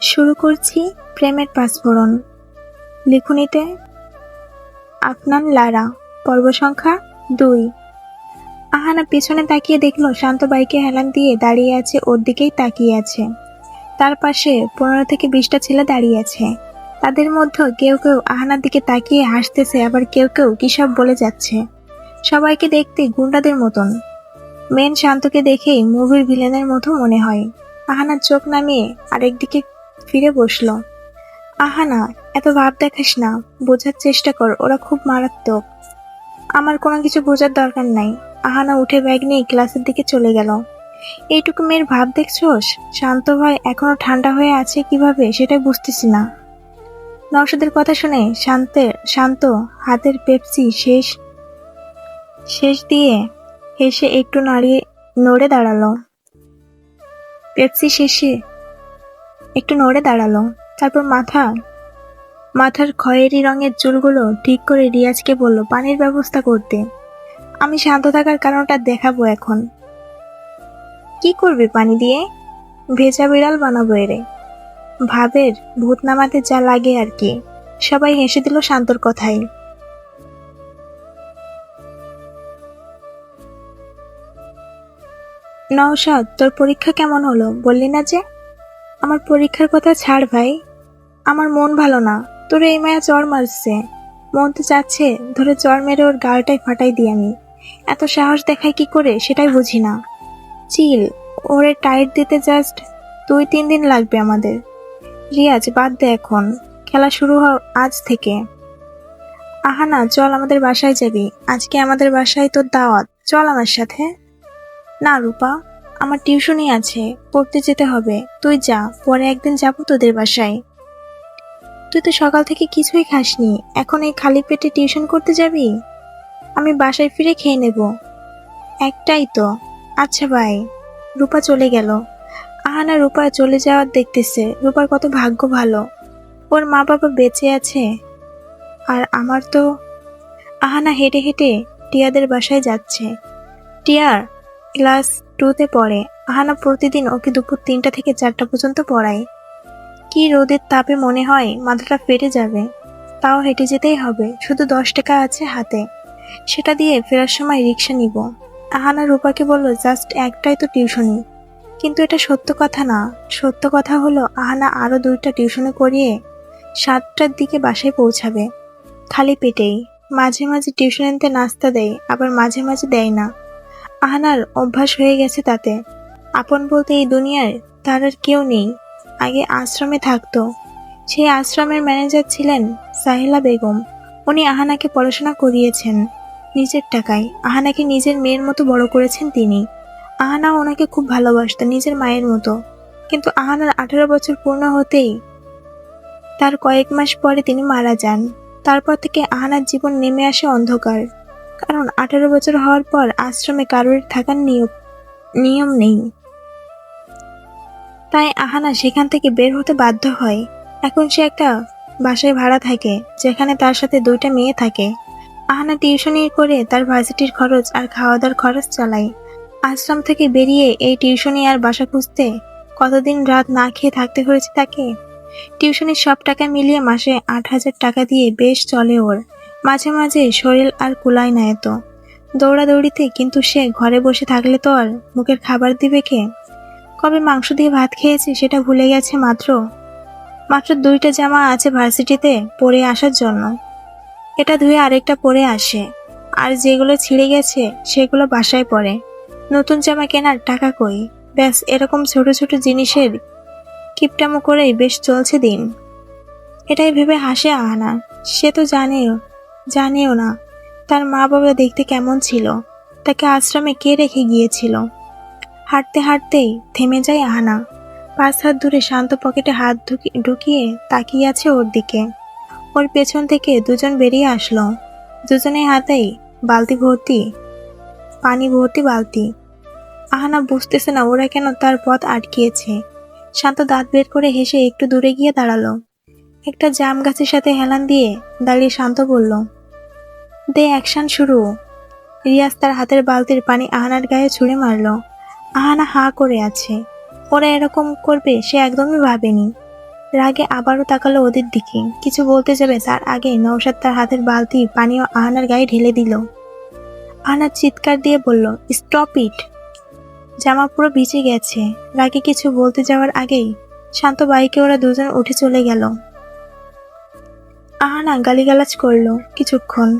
শুরু করছি প্রেমের পাঁচফোড়ন। লিখুনিতে আপনার লারা, পর্ব সংখ্যা দুই। আহানা পেছনে তাকিয়ে দেখল শান্ত বাইকে হেলান দিয়ে দাঁড়িয়ে আছে, ওর দিকেই তাকিয়ে আছে। তার পাশে পনেরো থেকে বিশটা ছেলে দাঁড়িয়ে আছে। তাদের মধ্যে কেউ কেউ আহানার দিকে তাকিয়ে হাসতেছে, আবার কেউ কেউ কি সব বলে যাচ্ছে। সবাইকে দেখতে গুন্ডাদের মতন। মেন শান্তকে দেখেই মুভির ভিলেনের মতো মনে হয়। আহানার চোখ নামিয়ে আরেকদিকে ফিরে বসল। আহানা এত ভাব দেখাস না, বোঝার চেষ্টা কর, ওরা খুব মারাত্মক। আমার কোনো কিছু বোঝার দরকার নাই। আহানা উঠে ব্যাগ নিয়ে ক্লাসের দিকে চলে গেল। এইটুকু মেয়ের ভাব দেখছোস? শান্ত ভাই এখনও ঠান্ডা হয়ে আছে কীভাবে, সেটা বুঝতেছি না। নওশাদের কথা শুনে শান্তের শান্ত, হাতের পেপসি শেষ শেষ দিয়ে হেসে একটু নাড়িয়ে, নড়ে দাঁড়াল। পেপসি শেষে একটু নড়ে দাঁড়াল। তারপর মাথা, মাথার খয়েরি রঙের চুলগুলো ঠিক করে রিয়াজকে বলল, পানির ব্যবস্থা করতে। আমি শান্ত থাকার কারণটা দেখাবো এখন। কি করবে পানি দিয়ে? ভেজা বিড়াল বানাবো এরে। ভাবের ভূত নামাতে যা লাগে আর কি। সবাই হেসে দিল শান্তর কথাই নওশাদ, তোর পরীক্ষা কেমন হলো? বললি না যে আমার পরীক্ষার কথা ছাড় ভাই। আমার মন ভালো না। তোর এই মায়া চর মারছে। মন তো চাচ্ছে ধরে চর মেরে ওর গালটাই ফাটাই দিই আমি। এত সাহস দেখায় কি করে সেটাই বুঝি না। চিল, ওরে টাইট দিতে জাস্ট দুই, তিন দিন লাগবে আমাদের। রিয়াজ, বাদ দে এখন। খেলা শুরু হ আজ থেকে। আহানা, চল আমাদের বাসায় যাবি। আজকে আমাদের বাসায় তোর দাওয়াত। চল আমার সাথে। না রূপা। আমার টিউশনই আছে, পড়তে যেতে হবে। তুই যা, পরে একদিন যাব তোদের বাসায়। তুই তো সকাল থেকে কিছুই খাসনি, এখন এই খালি পেটে টিউশন করতে যাবি? আমি বাসায় ফিরে খেয়ে নেব। একটাই তো। আচ্ছা ভাই রূপা চলে গেল। আহানা রূপা চলে যাওয়ার দেখতেছে। রূপার কত ভাগ্য ভালো। ওর মা বাবা বেঁচে আছে। আর আমার তো আহানা হেঁটে হেঁটে টিয়াদের বাসায় যাচ্ছে। টিয়ার ক্লাস টুতে পড়ে। আহানা প্রতিদিন ওকে দুপুর তিনটা থেকে চারটা পর্যন্ত পড়ায়। কি রোদের তাপে মনে হয় মাথাটা ফেটে যাবে, তাও হেঁটে যেতেই হবে। শুধু দশ টাকা আছে হাতে। সেটা দিয়ে ফেরার সময় রিক্সা নিব। আহানা রূপাকে বলল, জাস্ট একটাই তো টিউশনি। কিন্তু এটা সত্য কথা না। সত্য কথা হলো, আহানা আরও দুইটা টিউশনে করিয়ে সাতটার দিকে বাসায় পৌঁছাবে। খালি পেটেই। মাঝে মাঝে টিউশনিতে নাস্তা দেয়, আবার মাঝে মাঝে দেয় না। আহানার অভ্যাস হয়ে গেছে তাতে। আপন বলতে এই দুনিয়ায় তার আর কেউ নেই। আগে আশ্রমে থাকতো। সেই আশ্রমের ম্যানেজার ছিলেন সাহিলা বেগম। উনি আহানাকে পড়াশোনা করিয়েছেন নিজের টাকায়। আহানাকে নিজের মেয়ের মতো বড় করেছেন তিনি। আহানা ওনাকে খুব ভালোবাসত নিজের মায়ের মতো। কিন্তু আহানার আঠারো বছর পূর্ণ হতেই তার কয়েক মাস পরে তিনি মারা যান। তারপর থেকে আহানার জীবন নেমে আসে অন্ধকার। কারণ আঠারো বছর হওয়ার পর আশ্রমে কারোর থাকার নিয়ম নিয়ম নেই। তাই আহানা সেখান থেকে বের হতে বাধ্য হয়। এখন সে একটা বাসায় ভাড়া থাকে, যেখানে তার সাথে দুইটা মেয়ে থাকে। আহানা টিউশনি করে তার ভার্সিটির খরচ আর খাওয়া দাওয়ার খরচ চালায়। আশ্রম থেকে বেরিয়ে এই টিউশনি আর বাসা খুঁজতে কতদিন রাত না খেয়ে থাকতে হয়েছে তাকে? টিউশনির সব টাকা মিলিয়ে মাসে আট হাজার টাকা দিয়ে বেশ চলে ওর। মাঝে মাঝে শরীর আর কুলায় না এত। দৌড়াদৌড়িতে কিন্তু সে ঘরে বসে থাকলে তো আর মুখের খাবার দিবে কে? কবে মাংস দিয়ে ভাত খেয়েছে সেটা ভুলে গেছে মাত্র? মাত্র দুইটা জামা আছে ভার্সিটিতে পরে আসার জন্য। এটা ধুয়ে আরেকটা পরে আসে। আর যেগুলো ছিঁড়ে গেছে সেগুলো বাসায় পড়ে নতুন জামা কেনার টাকা কই? ব্যাস, এরকম ছোট ছোট জিনিসের কিপটামো করেই বেশ চলছে দিন। এটাই ভেবে হাসে আহানা। সে তো জানেও জানেও না, তার মা বাবা দেখতে কেমন ছিল। তাকে আশ্রমে কে রেখে গিয়েছিল? হাঁটতে হাঁটতেই থেমে যায় আহানা। পাঁচ হাত দূরে শান্ত পকেটে হাত ঢুকি- ঢুকিয়ে তাকিয়ে আছে ওর দিকে। ওর পেছন থেকে দুজন বেরিয়ে আসলো। দুজনের হাতেই বালতি ভর্তি, পানি ভর্তি বালতি। আহানা বুঝতেছে না ওরা কেন তার পথ আটকিয়েছে। শান্ত দাঁত বের করে হেসে একটু দূরে গিয়ে দাঁড়াল। একটা জাম গাছের সাথে হেলান দিয়ে দাঁড়িয়ে শান্ত বলল দে অ্যাকশন শুরু। রিয়াজ তার হাতের বালতির পানি আহানার গায়ে ছুঁড়ে মারলো। আহানা হা করে আছে। ওরা এরকম করবে সে একদমই ভাবেনি। রাগে আবারও তাকালো ওদের দিকে। কিছু বলতে যাবে তার আগে নৌসাদ তার হাতের বালতি পানীয় আহানার গায়ে ঢেলে দিল। আহানা চিৎকার দিয়ে বলল, স্টপ ইট! জামা পুরো ভিজে গেছে। রাগে কিছু বলতে যাওয়ার আগেই শান্ত বাইকে ওরা দুজন উঠে চলে গেল। আহানা গালিগালাজ করল কিছুক্ষণ।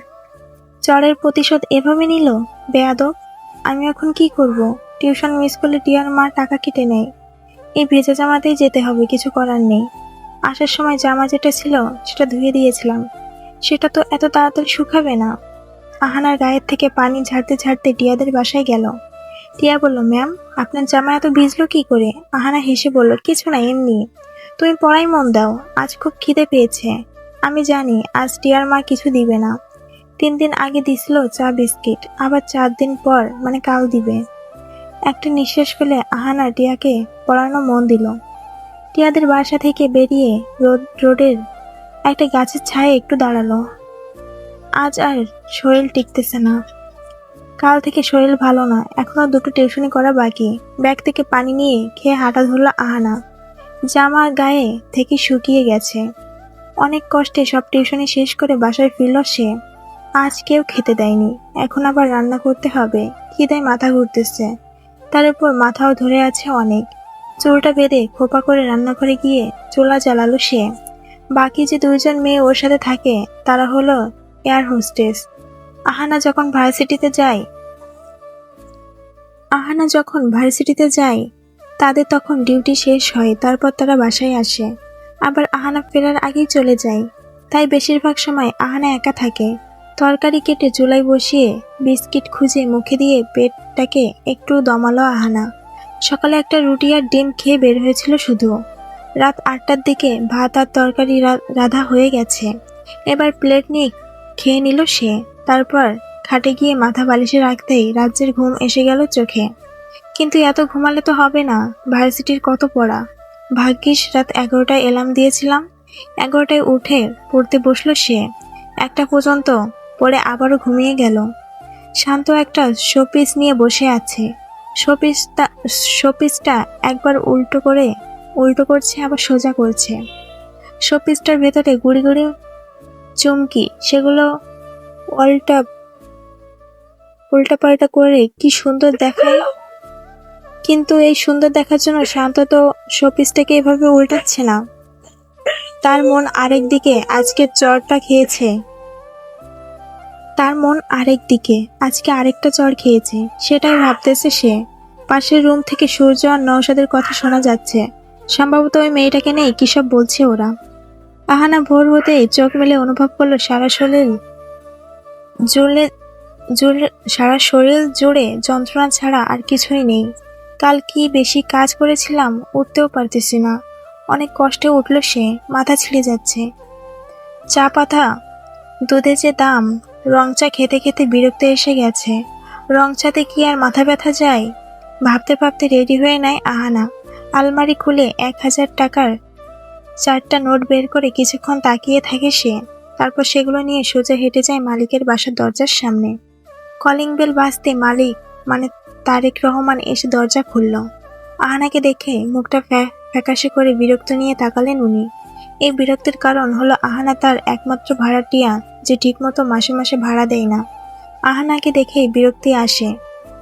চরের প্রতিশোধ এভাবে নিল? বেয়াদব, আমি এখন কি করব? টিউশন মিস করলে টিয়ার মা টাকা কেটে নেয়। এই ভেজা জামাতেই যেতে হবে, কিছু করার নেই। আসার সময় জামা যেটা ছিল, সেটা ধুয়ে দিয়েছিলাম। সেটা তো এত তাড়াতাড়ি শুকাবে না। আহানার গায়ের থেকে পানি ঝাড়তে ঝাড়তে টিয়াদের বাসায় গেল। টিয়া বলল, ম্যাম, আপনার জামা এত ভিজলো কি করে? আহানা হেসে বলল, কিছু না, এমনি। তুমি পড়াই মন দাও, আজ খুব খিদে পেয়েছে। আমি জানি, আজ টিয়ার মা কিছু দিবে না। তিন দিন আগে দিছিল চা বিস্কিট, আবার চার দিন পর মানে কাল দিবে। একটা নিঃশ্বাস ফেলে আহানা টিয়াকে পড়ানো মন দিল। টিয়াদের বাসা থেকে বেরিয়ে রোদ রোডের একটা গাছের ছায়ে একটু দাঁড়াল। আজ আর শরীর টিকতেছে না। কাল থেকে শরীর ভালো না এখনও দুটো টিউশনি করা বাকি। ব্যাগ থেকে পানি নিয়ে খেয়ে হাঁটা ধরলো আহানা। জামা গায়ে থেকে শুকিয়ে গেছে। অনেক কষ্টে সব টিউশনি শেষ করে বাসায় ফিরল সে। আজ কেউ খেতে দেয়নি। এখন আবার রান্না করতে হবে। খিদায় মাথা ঘুরতেছে। তার উপর মাথাও ধরে আছে অনেক। চুলটা বেঁধে খোপা করে রান্নাঘরে গিয়ে চোলা জ্বালালো সে। বাকি যে দুইজন মেয়ে ওর সাথে থাকে, তারা হলো এয়ার হোস্টেস। আহানা যখন ভার্সিটিতে যায়, আহানা যখন ভার্সিটিতে যায়, তাদের তখন ডিউটি শেষ হয়, তারপর তারা বাসায় আসে। আবার আহানা ফেরার আগেই চলে যায়। তাই বেশিরভাগ সময় আহানা একা থাকে। তরকারি কেটে চুলায় বসিয়ে বিস্কিট খুঁজে মুখে দিয়ে পেটটাকে একটু দমালো আহানা। সকালে একটা রুটি আর ডিম খেয়ে বের হয়েছিল শুধু। রাত আটটার দিকে ভাত আর তরকারি রাধা হয়ে গেছে। এবার প্লেট নিয়ে খেয়ে নিল সে। তারপর খাটে গিয়ে মাথা বালিশে রাখতেই রাজ্যের ঘুম এসে গেল চোখে। কিন্তু এত ঘুমালে তো হবে না, ভার্সিটির কত পড়া। ভাগ্যিস রাত এগারোটায় এলাম দিয়েছিলাম। এগারোটায় উঠে পড়তে বসল সে। একটা পর্যন্ত পরে আবারও ঘুমিয়ে গেল। শান্ত একটা শোপিস নিয়ে বসে আছে। শোপিসটা শোপিসটা একবার উল্টো করে, উল্টো করছে, আবার সোজা করছে। শোপিসটার ভেতরে গুড়ি গুড়ি চুমকি, সেগুলো উল্টা উল্টা পাল্টা করে কি সুন্দর দেখায়। কিন্তু এই সুন্দর দেখার জন্য শান্ত তো শোপিসটাকে এভাবে উল্টাচ্ছে না। তার মন আরেক দিকে, আজকের চরটা খেয়েছে। তার মন আরেক দিকে। আজকে আরেকটা চর খেয়েছে। সেটাই ভাবতেছে সে। পাশের রুম থেকে সূর্য আর নৌসাদের কথা শোনা যাচ্ছে। সম্ভবত ওই মেয়েটাকে নেই কি সব বলছে ওরা। আহানা ভোর হতেই চোখ মেলে অনুভব করল সারা শরীর জুড়ে জুড়ে সারা শরীর জুড়ে যন্ত্রণা ছাড়া আর কিছুই নেই। কাল কি বেশি কাজ করেছিলাম উঠতেও পারতেছি না। অনেক কষ্টে উঠল সে, মাথা ছিঁড়ে যাচ্ছে। চা পাতা দুধে যে দাম রং চা খেতে খেতে বিরক্ত এসে গেছে। রং চাতে কি আর মাথা ব্যথা যায়? ভাবতে ভাবতে রেডি হয়ে নেয় আহানা। আলমারি খুলে এক হাজার টাকার চারটা নোট বের করে কিছুক্ষণ তাকিয়ে থাকে সে। তারপর সেগুলো নিয়ে সোজা হেঁটে যায় মালিকের বাসার দরজার সামনে। কলিং বেল বাজতে মালিক মানে তারেক রহমান, এসে দরজা খুলল। আহানাকে দেখে মুখটা ফ্যা- ফ্যাকাশে করে বিরক্ত নিয়ে তাকালেন উনি। এই বিরক্তির কারণ হলো আহানা তার একমাত্র ভাড়াটিয়া, যে ঠিকমতো মাসে মাসে ভাড়া দেয় না। আহানাকে দেখেই বিরক্তি আসে।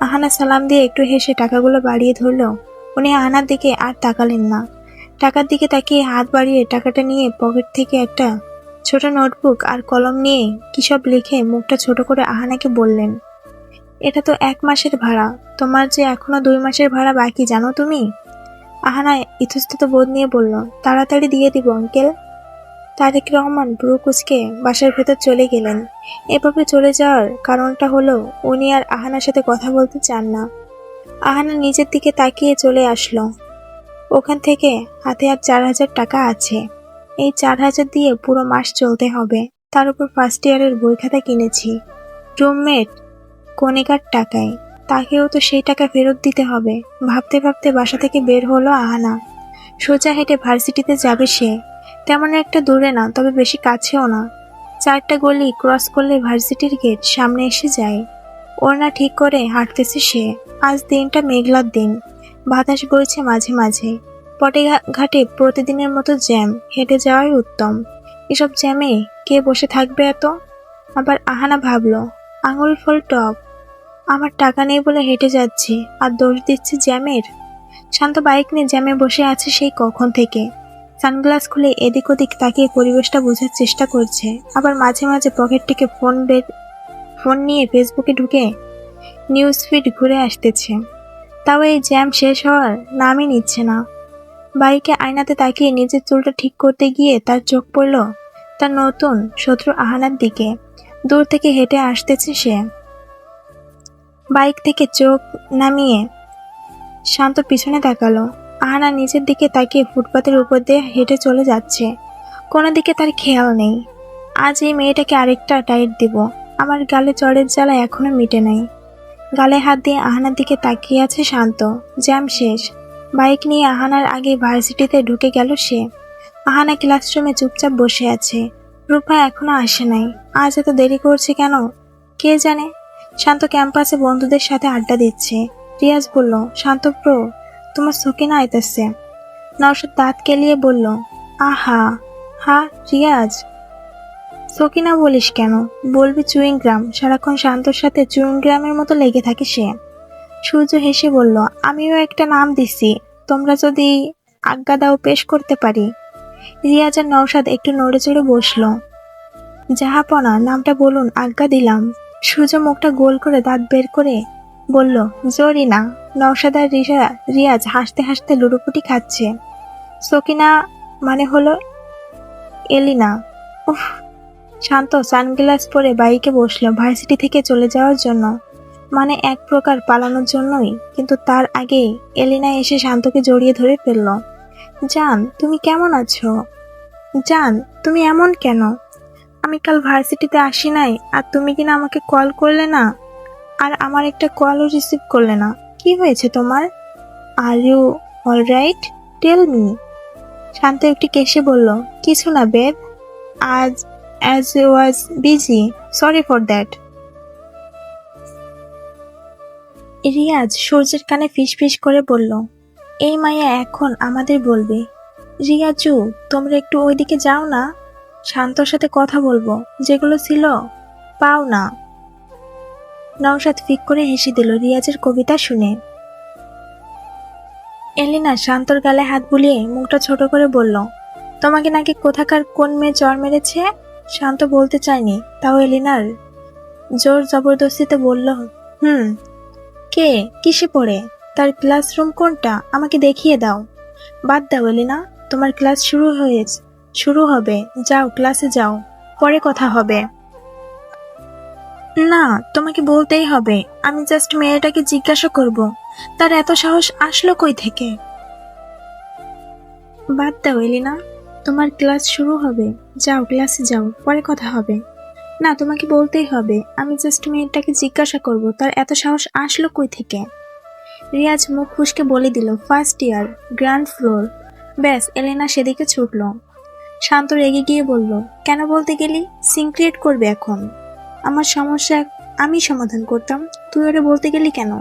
আহানা সালাম দিয়ে একটু হেসে টাকাগুলো বাড়িয়ে ধরলো। উনি আহানার দিকে আর তাকালেন না। টাকার দিকে তাকিয়ে হাত বাড়িয়ে টাকাটা নিয়ে পকেট থেকে একটা ছোট নোটবুক আর কলম নিয়ে কী সব লিখে মুখটা ছোট করে আহানাকে বললেন, এটা তো এক মাসের ভাড়া। তোমার যে এখনও দুই মাসের ভাড়া বাকি জানো তুমি? আহানা ইতস্তত বোধ নিয়ে বলল, তাড়াতাড়ি দিয়ে দিব, আঙ্কেল। তারেক রহমান ব্রু কুচকে বাসার ভেতর চলে গেলেন। এভাবে চলে যাওয়ার কারণটা হলো, উনি আর আহানার সাথে কথা বলতে চান না। আহানা নিজের দিকে তাকিয়ে চলে আসলো। ওখান থেকে হাতে আর চার হাজার টাকা আছে। এই চার হাজার দিয়ে পুরো মাস চলতে হবে। তার উপর ফার্স্ট ইয়ারের বই খাতা কিনেছি। রুমমেট কণিকার টাকায়। তাকেও তো সেই টাকা ফেরত দিতে হবে। ভাবতে ভাবতে বাসা থেকে বের হলো আহানা। সোজা হেঁটে ভার্সিটিতে যাবে সে। তেমন একটা দূরে না, তবে বেশি কাছেও না। চারটা গলি ক্রস করলে ভার্সিটির গেট সামনে এসে যায়। ওড়না ঠিক করে হাঁটতেছে সে। আজ দিনটা মেঘলার দিন। বাতাস বইছে মাঝে মাঝে। পটে ঘাটে প্রতিদিনের মতো জ্যাম। হেঁটে যাওয়াই উত্তম। এসব জ্যামে কে বসে থাকবে এত? আবার আহানা ভাবলো, আঙুল ফল টক আমার টাকা নেই বলে হেঁটে যাচ্ছি, আর দোষ দিচ্ছি জ্যামের। শান্ত বাইক নিয়ে জ্যামে বসে আছে সেই কখন থেকে। সানগ্লাস খুলে এদিক ওদিক তাকিয়ে পরিবেশটা বোঝার চেষ্টা করছে। আবার মাঝে মাঝে পকেট থেকে ফোন বের, ফোন নিয়ে ফেসবুকে ঢুকে নিউজ ফিড ঘুরে আসতেছে। তাও এই জ্যাম শেষ হওয়ার নামই নিচ্ছে না। বাইকে আয়নাতে তাকিয়ে নিজের চুলটা ঠিক করতে গিয়ে তার চোখ পড়ল তার নতুন, শত্রু আহানার দিকে। দূর থেকে হেঁটে আসতেছে সে। বাইক থেকে চোখ নামিয়ে শান্ত পিছনে তাকালো। আহানা নিচের দিকে তাকিয়ে ফুটপাতের উপর দিয়ে হেঁটে চলে যাচ্ছে। কোনো দিকে তার খেয়াল নেই। আজ এই মেয়েটাকে আরেকটা টাইট দিব। আমার গালে চড়ের জ্বালা এখনও মিটে নাই। গালে হাত দিয়ে আহানার দিকে তাকিয়ে আছে শান্ত। জ্যাম শেষ। বাইক নিয়ে আহানার আগে ভার্সিটিতে ঢুকে গেল সে। আহানা ক্লাসরুমে চুপচাপ বসে আছে। রূপা এখনও আসে নাই। আজ এত দেরি করছে কেন? কে জানে? শান্ত ক্যাম্পাসে বন্ধুদের সাথে আড্ডা দিচ্ছে। রিয়াজ বলল, শান্ত প্রো তোমার সকিনা আইতেছে? নওশাদ দাঁত কেলিয়ে বলল, আহা, হা, রিয়াজ। সকিনা বলিস কেন? বলবি চুইং গ্রাম সারাক্ষণ শান্তর সাথে চুইং গ্রামের মতো লেগে থাকে সে। সূর্য হেসে বলল, আমিও একটা নাম দিছি। তোমরা যদি আজ্ঞা দাও, পেশ করতে পারি। রিয়াজ আর নওশাদ একটু নড়ে চড়ে বসল। জাহাপনা, নামটা বলুন, আজ্ঞা দিলাম। সূর্য মুখটা গোল করে দাঁত বের করে বলল জরিনা নওশাদ আর রিসা রিয়াজ হাসতে হাসতে লুডুপুটি খাচ্ছে। সকিনা মানে হলো এলিনা। উফ, শান্ত সানগ্লাস পরে বাইকে বসল ভার্সিটি থেকে চলে যাওয়ার জন্য। মানে এক প্রকার পালানোর জন্যই, কিন্তু তার আগেই এলিনা এসে শান্তকে জড়িয়ে ধরে ফেলল। জান, তুমি কেমন আছো? জান, তুমি এমন কেন? আমি কাল ভার্সিটিতে আসি নাই, আর তুমি কিনা আমাকে কল করলে না? আর আমার একটা কলও রিসিভ করলে না। কি হয়েছে তোমার? Are you all right tell me Shanto একটি কেসে বলল, কিছু না বেব আজ as was busy sorry for that Riaz সূর্যের কানে ফিস ফিস করে বলল, এই মায়া এখন আমাদের বলবে। রিয়াজু, তোমরা একটু ওইদিকে যাও না? শান্তর সাথে কথা বলব, যেগুলো ছিল, পাও না। নওশাদ ফিক করে হেসে দিল রিয়াজের কবিতা শুনে। এলিনা শান্তর গালে হাত বুলিয়ে মুখটা ছোট করে বলল, তোমাকে নাকি কোথাকার কোন মেয়ে জ্বর মেরেছে? শান্ত বলতে চায়নি, তাও এলিনার জোর জবরদস্তিতে বলল, হুম, কে? কিসে পড়ে? তার ক্লাসরুম কোনটা? আমাকে দেখিয়ে দাও। বাদ দাও এলিনা, তোমার ক্লাস শুরু হয়েছে। শুরু হবে। যাও, ক্লাসে যাও। পরে কথা হবে। না, তোমাকে বলতেই হবে। আমি জাস্ট মেয়েটাকে জিজ্ঞাসা করব। তার এত সাহস আসলো কই থেকে? বাদ দাও, এলিনা। তোমার ক্লাস শুরু হবে। যাও, ক্লাসে যাও। পরে কথা হবে। না, তোমাকে বলতেই হবে। আমি জাস্ট মেয়েটাকে জিজ্ঞাসা করব। তার এত সাহস আসলো কই থেকে? রিয়াজ মুখ ফুসকে বলে দিল, ফার্স্ট ইয়ার, গ্রাউন্ড ফ্লোর। ব্যাস, এলেনা সেদিকে ছুটল। শান্ত রেগে গিয়ে বলল, কেন বলতে গেলি? সিং ক্রিয়েট করবে এখন। আমার সমস্যা আমি সমাধান করতাম। তুই ওরে বলতে গেলি কেন?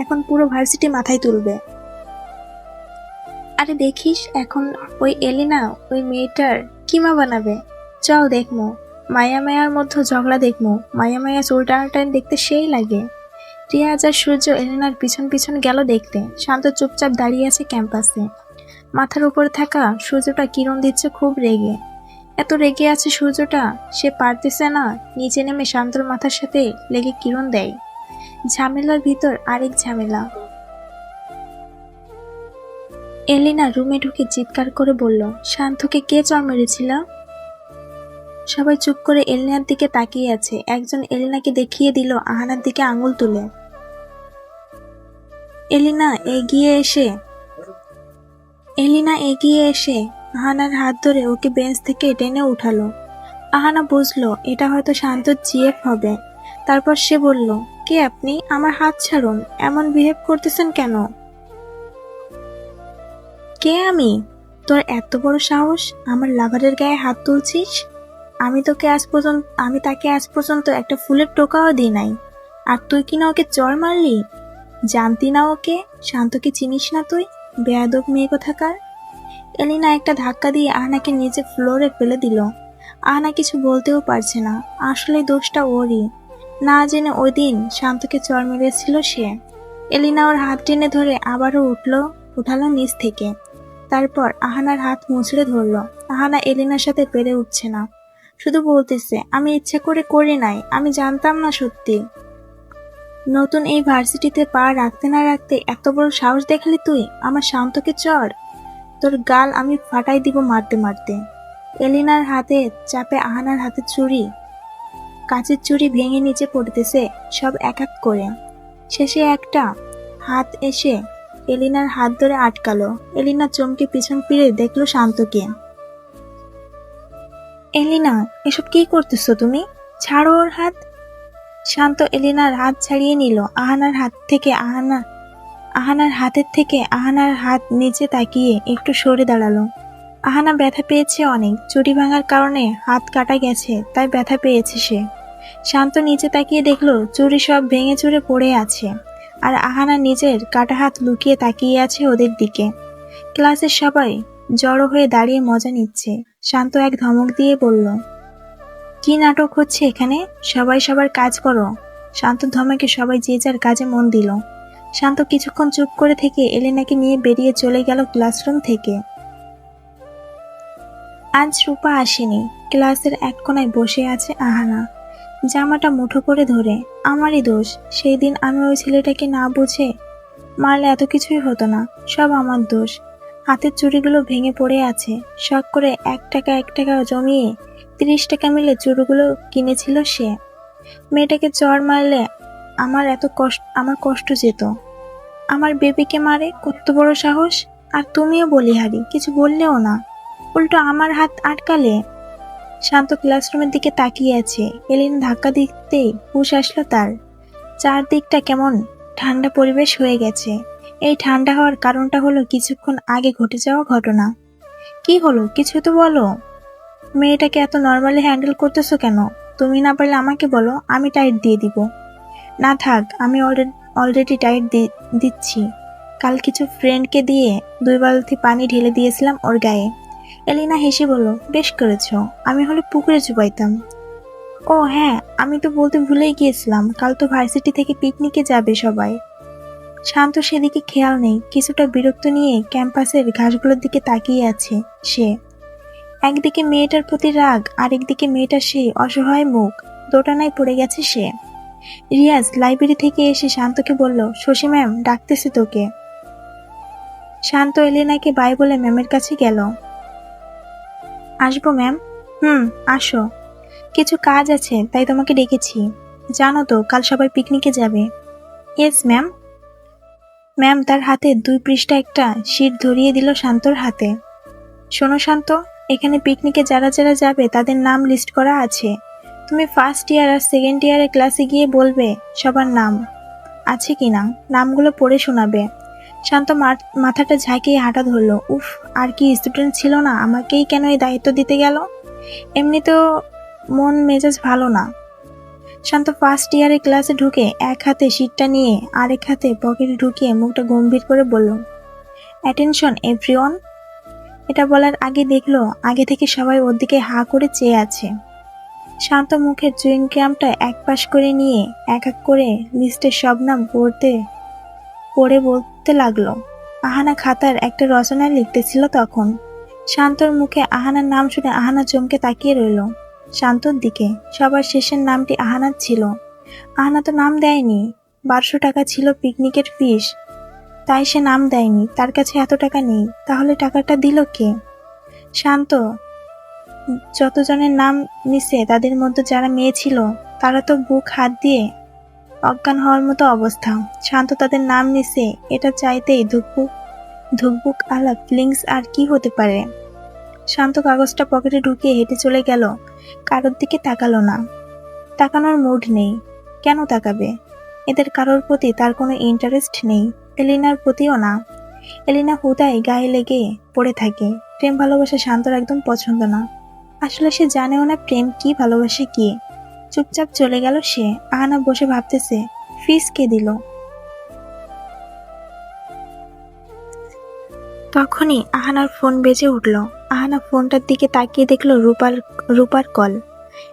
এখন পুরো ভার্সিটি মাথায় তুলবে। আরে দেখিস, এখন ওই এলিনা, ওই মেয়েটার কিমা বানাবে। চল দেখমো। মায়া মায়ার মধ্যে ঝগড়া দেখমো। মায়া মায়া চুল টানাটান দেখতে সেই লাগে। রিয়াজ আর সূর্য এলিনার পিছন পিছন গেল দেখতে। শান্ত চুপচাপ দাঁড়িয়ে আছে ক্যাম্পাসে। মাথার উপরে থাকা সূর্যটা কিরণ দিচ্ছে খুব রেগে। এত রেগে আছে সূর্যটা, সে পারতেছে না, নিচে নেমে শান্তর মাথার সাথে লেগে কিরণ দেয়। ঝামেলার ভিতর আরেক ঝামেলা। এলিনা রুমে ঢুকে চিৎকার করে বলল, শান্তকে কে চর মেরেছিল? সবাই চুপ করে এলিনার দিকে তাকিয়ে আছে। একজন এলিনাকে দেখিয়ে দিল আহানার দিকে আঙুল তুলে। এলিনা এগিয়ে এসে এলিনা এগিয়ে এসে আহানার হাত ধরে ওকে বেঞ্চ থেকে টেনে উঠালো। আহানা বুঝলো, এটা হয়তো শান্ত জিএফ হবে। তারপর সে বলল, কে আপনি? আমার হাত ছাড়ুন। এমন বিহেভ করতেছেন কেন? কে আমি? তোর এত বড় সাহস? আমার লাভারের গায়ে হাত তুলছিস? আমি তোকে আজ পর্যন্ত, আমি তাকে আজ পর্যন্ত একটা ফুলের টোকাও দিই নাই। আর তুই কিনা ওকে চর মারলি? জানতি না ওকে? শান্তকে চিনিস না তুই? বেয়াদব মেয়ে কোথাকার? এলিনা একটা ধাক্কা দিয়ে আহনাকে নিচে ফ্লোরে ফেলে দিল। আহনা কিছু বলতেও পারছে না, আসলে দোষটা ওরই। না জেনে ওই দিন শান্তকে চর মেরেছিল সে। এলিনা ওর হাত টেনে ধরে আবারও উঠল, উঠালো নিচ থেকে। তারপর আহানার হাত মুচড়ে ধরলো। আহানা এলিনার সাথে পেরে উঠছে না। শুধু বলতেছে, আমি ইচ্ছা করে করি নাই, আমি জানতাম না সত্যি। নতুন এই ভার্সিটিতে পা রাখতে না রাখতে এত বড় সাহস দেখালি তুই? আমার শান্তকে চড়। তোর গাল আমি ফাটাই দিব মারতে মারতে। এলিনার হাতে চাপে আহানার হাতে চুড়ি। কাঁচের চুড়ি ভেঙে নিচে পড়তেছে, সব এক এক করে। শেষে একটা হাত এসে এলিনার হাত ধরে আটকালো। এলিনা চমকে পিছন ফিরে দেখল শান্তকে। এলিনা, এসব কি করতেছো তুমি? ছাড়ো ওর হাত। শান্ত এলিনার হাত ছাড়িয়ে নিল। আহানার হাত থেকে আহানা আহানার হাতের থেকে আহানার হাত নিচে তাকিয়ে একটু সরে দাঁড়াল। আহানা ব্যথা পেয়েছে অনেক। চুরি ভাঙার কারণে হাত কাটা গেছে, তাই ব্যথা পেয়েছে সে। শান্ত নিচে তাকিয়ে দেখল, চুরি সব ভেঙে চুরে পড়ে আছে। আর আহানা নিজের কাটা হাত লুকিয়ে তাকিয়ে আছে ওদের দিকে। ক্লাসের সবাই জড়ো হয়ে দাঁড়িয়ে মজা নিচ্ছে। শান্ত এক ধমক দিয়ে বলল কি নাটক হচ্ছে এখানে? সবাই সবার কাজ করো। শান্ত ধমকে সবাই যে যার কাজে মন দিল। শান্ত কিছুক্ষণ চুপ করে থেকে এলেনাকে নিয়ে বেরিয়ে চলে গেল ক্লাসরুম থেকে। আজ রূপা আসেনি। ক্লাসের এক কোনায় বসে আছে আহানা। জামাটা মুঠো করে ধরে। আমারই দোষ। সেই দিন আমি ওই ছেলেটাকে না বুঝে মারলে এত কিছুই হতো না। সব আমার দোষ। হাতের চুড়িগুলো ভেঙে পড়ে আছে। শখ করে এক টাকা এক টাকা জমিয়ে তিরিশ টাকা মিলে চুড়িগুলো কিনেছিল সে। মেয়েটাকে জ্বর মারলে আমার এত কষ্ট, আমার কষ্ট যেত। আমার বেবিকে মারে কত বড় সাহস? আর তুমিও বলিহারি, কিছু বললেও না। উল্টো আমার হাত আটকালে। শান্ত ক্লাসরুমের দিকে তাকিয়ে আছে। এলিন ধাক্কা দিতেই হুশ আসলো তার। চারদিকটা কেমন ঠান্ডা পরিবেশ হয়ে গেছে। এই ঠান্ডা হওয়ার কারণটা হলো কিছুক্ষণ আগে ঘটে যাওয়া ঘটনা। কি হলো? কিছু তো বলো। মেয়েটাকে এত নর্মালি হ্যান্ডেল করতেছো কেন? তুমি না পারলে আমাকে বলো, আমি টাইট দিয়ে দিব। না থাক, আমি অলরেডি টাইট দিচ্ছি। কাল কিছু ফ্রেন্ডকে দিয়ে দুই বালতি পানি ঢেলে দিয়েছিলাম ওর গায়ে। এলিনা হেসে বলল, বেশ করেছ, আমি হলে পুকুরে চুপাইতাম। ও হ্যাঁ আমি তো বলতে ভুলেই গিয়েছিলাম, কাল তো ভার্সিটি থেকে পিকনিকে যাবে সবাই। শান্ত সেদিকে খেয়াল নেই, কিছুটা বিরক্ত নিয়ে ক্যাম্পাসের ঘাসগুলোর দিকে তাকিয়ে আছে সে। একদিকে মেয়েটার প্রতি রাগ, আরেকদিকে মেয়েটার সেই অসহায় মুখ। দোটানায় পড়ে গেছে সে। রিয়াজ লাইব্রেরি থেকে এসে শান্তকে বলল, শশী ম্যাম, ডাকতেছে তোকে। শান্ত এলেনাকে বাই বলে ম্যামের কাছে গেল। আসব ম্যাম? হুম, আসো। কিছু কাজ আছে, তাই তোমাকে ডেকেছি। জানো তো, কাল সবাই পিকনিকে যাবে। Yes, ma'am. ম্যাম তার হাতে দুই পৃষ্ঠা একটা শীট ধরিয়ে দিল শান্তর হাতে। শোনো শান্ত এখানে পিকনিকে যারা যারা যাবে, তাদের নাম লিস্ট করা আছে। তুমি ফার্স্ট ইয়ার আর সেকেন্ড ইয়ারের ক্লাসে গিয়ে বলবে সবার নাম। আছে কি না? নামগুলো পড়ে শোনাবে। শান্ত মাথাটা ঝাঁকিয়ে হাঁটা ধরলো। উফ, আর কি স্টুডেন্ট ছিল না? আমাকেই কেন এই দায়িত্ব দিতে গেল? এমনিতেও মন মেজাজ ভালো না। শান্ত ফার্স্ট ইয়ারের ক্লাসে ঢুকে এক হাতে সিটটা নিয়ে আরেক হাতে পকেটে ঢুকিয়ে মুখটা গম্ভীর করে বলল অ্যাটেনশন এভরিওয়ান এটা বলার আগে দেখল, আগে থেকে সবাই ওর দিকে হা করে চেয়ে আছে। শান্ত মুখের চুইং ক্যামটা এক পাশ করে নিয়ে এক এক করে লিস্টের সব নাম পড়তে, পড়ে বলতে লাগল। আহানা খাতার একটা রচনায় লিখতেছিল তখন। শান্তর মুখে আহানার নাম শুনে আহানা চমকে তাকিয়ে রইল। শান্তর দিকে, সবার শেষের নামটি আহানার ছিল। আহানা তো নাম দেয়নি। বারোশো টাকা ছিল পিকনিকের ফিস। তাই সে নাম দেয়নি, তার কাছে এত টাকা নেই, তাহলে টাকাটা দিল কে? শান্ত, যতজনের নাম নিছে, তাদের মধ্যে যারা মেয়ে ছিল, তারা তো বুক হাত দিয়ে অজ্ঞান হওয়ার মতো অবস্থা। শান্ত তাদের নাম নিছে, এটা চাইতেই ধুকবুক ধুকবুক আলাপ ফিলিংস আর কি হতে পারে? শান্ত কাগজটা পকেটে ঢুকিয়ে হেঁটে চলে গেল, কারোর দিকে তাকালো না। তাকানোর মুড নেই, কেন তাকাবে? এদের কারোর প্রতি তার কোনো ইন্টারেস্ট নেই। এলিনার প্রতিও না। এলিনা হুদায় গায়ে লেগে পড়ে থাকে। প্রেম ভালোবাসা শান্তর একদম পছন্দ না। আসলে সে জানেও না প্রেম কি, ভালোবাসে কি। চুপচাপ চলে গেল সে। আহানা বসে ভাবতেছে, ফিস কে দিল? তখনই আহানার ফোন বেজে উঠল। আহানা ফোনটার দিকে তাকিয়ে দেখল রূপার রূপার কল।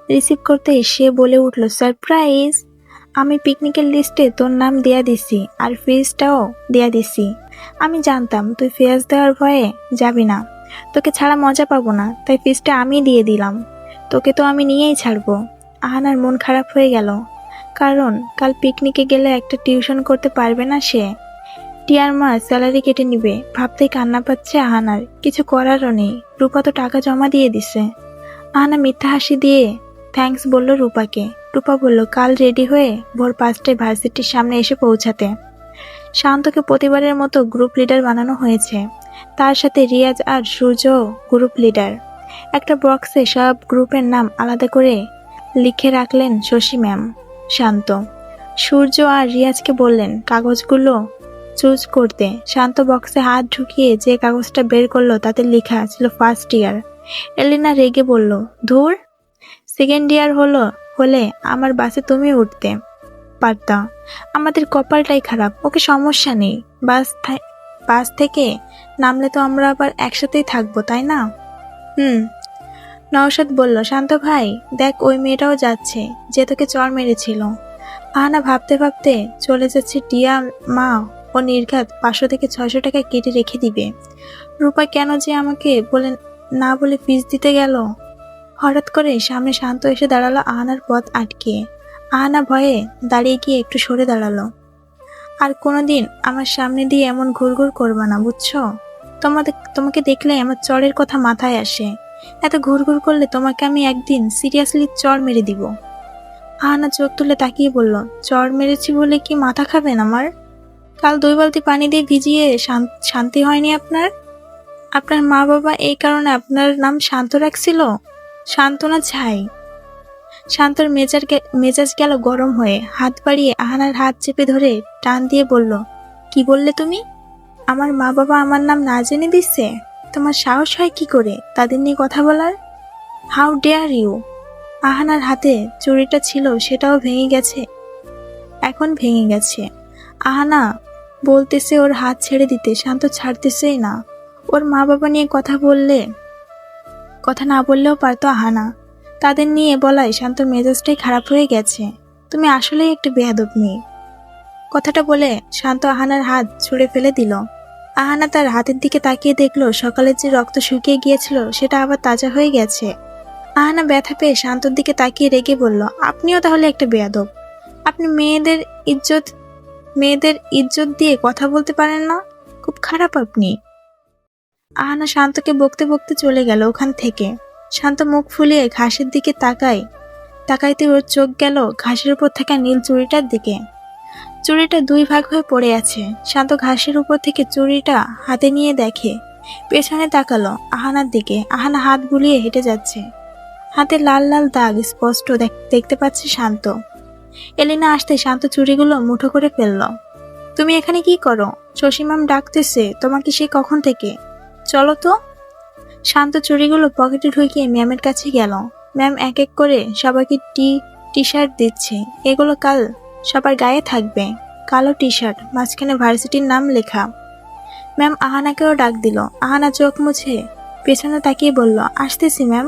রিসিভ করতে সে বলে উঠল, সারপ্রাইজ! আমি পিকনিকের লিস্টে তোর নাম দেয়া দিছি আর ফিজটাও দেয়া দিছি। আমি জানতাম তুই ফেস দেওয়ার ভয়ে যাবি না। তোকে ছাড়া মজা পাবো না, তাই ফিজটা আমি দিয়ে দিলাম। তোকে তো আমি নিয়েই ছাড়বো। আহানার মন খারাপ হয়ে গেল। কারণ কাল পিকনিকে গেলে একটা টিউশন করতে পারবে না সে। টিয়ার মা স্যালারি কেটে নিবে, ভাবতেই কান্না পাচ্ছে আহানার। কিছু করারও নেই, রূপা তো টাকা জমা দিয়ে দিছে। আহানা মিথ্যা হাসি দিয়ে থ্যাঙ্কস বলল রূপাকে। রূপা বলল, কাল রেডি হয়ে ভোর পাঁচটায় ভার্সিটির সামনে এসে পৌঁছাতে। শান্তকে প্রতিবারের মতো গ্রুপ লিডার বানানো হয়েছে। তার সাথে রিয়াজ আর সূর্য গ্রুপ লিডার। একটা বক্সে সব গ্রুপের নাম আলাদা করে লিখে রাখলেন শশী ম্যাম, শান্ত। সূর্য আর রিয়াজকে বললেন, কাগজগুলো চুজ করতে। শান্ত বক্সে হাত ঢুকিয়ে যে কাগজটা বের করল, তাতে লেখা ছিল, ফার্স্ট ইয়ার। এলিনা রেগে বলল, ধুর! সেকেন্ড ইয়ার হলো হলে আমার বাসে তুমি উঠতে পারতা। আমাদের কপালটাই খারাপ, ওকে সমস্যা নেই। বাস বাস থেকে নামলে তো আমরা আবার একসাথেই থাকব, তাই না? হুম, নওশাদ বলল, শান্ত ভাই, দেখ, ওই মেয়েটাও যাচ্ছে, যে তোকে চর মেরেছিল। আহানা ভাবতে ভাবতে চলে যাচ্ছে টিয়া, মা ও নির্ঘাত পাঁচশো থেকে ছয়শো টাকা কেটে রেখে দিবে। রূপা কেন যে আমাকে বলে না বলে ফিস দিতে গেল? হঠাৎ করে সামনে শান্ত এসে দাঁড়াল আহানার পথ আটকে আহানা ভয়ে দাঁড়িয়ে গিয়ে একটু সরে দাঁড়াল। আর কোনোদিন আমার সামনে দিয়ে এমন ঘুরঘুর করবা না, বুঝছ? তোমাদের, তোমাকে দেখলে আমার চরের কথা মাথায় আসে। এত ঘুরঘুর করলে তোমাকে আমি একদিন সিরিয়াসলি চর মেরে দিব। আহানা চোখ তুলে তাকিয়ে বলল, চর মেরেছি বলে কি মাথা খাবেন আমার? কাল দুই বালতি পানি দিয়ে ভিজিয়ে শান্তি হয়নি আপনার? আপনার মা বাবা এই কারণে আপনার নাম শান্ত রাখছিল? শান্ত না ছাই। শান্তর মেজার মেজাজ গেল গরম হয়ে। হাত বাড়িয়ে আহানার হাত চেপে ধরে টান দিয়ে বলল, কি বললে তুমি? আমার মা বাবা আমার নাম না জেনে দিচ্ছে তোমার সাহস হয় কি করে তাদের নিয়ে কথা বলার? হাউ ডেয়ার ইউ আহানার হাতে চুরিটা ছিল, সেটাও ভেঙে গেছে। এখন ভেঙে গেছে। আহানা বলতেছে ওর হাত ছেড়ে দিতে, শান্ত ছাড়তেছেই না। ওর মা বাবা নিয়ে কথা বললে কথা না বললেও পারতো আহানা। তাদের নিয়ে বলায় শান্ত মেজাজটাই খারাপ হয়ে গেছে। তুমি আসলেই একটা বেয়াদব মেয়ে। কথাটা বলে শান্ত আহানার হাত ছুঁড়ে ফেলে দিল। আহানা তার হাতের দিকে তাকিয়ে দেখল সকালের যে রক্ত শুকিয়ে গিয়েছিল সেটা আবার তাজা হয়ে গেছে। আহানা ব্যথা পেয়ে শান্তর দিকে তাকিয়ে রেগে বলল, আপনিও তাহলে একটা বেয়াদব। আপনি মেয়েদের ইজ্জত মেয়েদের ইজ্জত দিয়ে কথা বলতে পারেন না? খুব খারাপ আপনি। আহানা শান্তকে বকতে বকতে চলে গেল ওখান থেকে। শান্ত মুখ ফুলিয়ে ঘাসের দিকে তাকায়। তাকাইতে ওর চোখ গেল ঘাসের উপর থাকা নীল চুড়িটার দিকে। চুড়িটা দুই ভাগ হয়ে পড়ে আছে। শান্ত ঘাসের উপর থেকে চুড়িটা হাতে নিয়ে দেখে। পেছনে তাকালো আহানার দিকে। আহানা হাত বুলিয়ে হেঁটে যাচ্ছে। হাতে লাল লাল দাগ স্পষ্ট দেখ- দেখতে পাচ্ছে শান্ত। এলিনা আসতে শান্ত চুড়িগুলো মুঠো করে ফেলল। তুমি এখানে কি করো? শশীমাম ডাকতেছে, তোমাকে সে কখন থেকে? চলো তো। শান্ত চুরিগুলো পকেটে ঢুকিয়ে ম্যামের কাছে গেল। ম্যাম এক এক করে সবাইকে টি টি শার্ট দিচ্ছে। এগুলো কাল সবার গায়ে থাকবে। কালো টি শার্ট মাঝখানে ভার্সিটির নাম লেখা। ম্যাম আহানাকেও ডাক দিল। আহানা চোখ মুছে পেছনে তাকিয়ে বলল, আসতেছি, ম্যাম।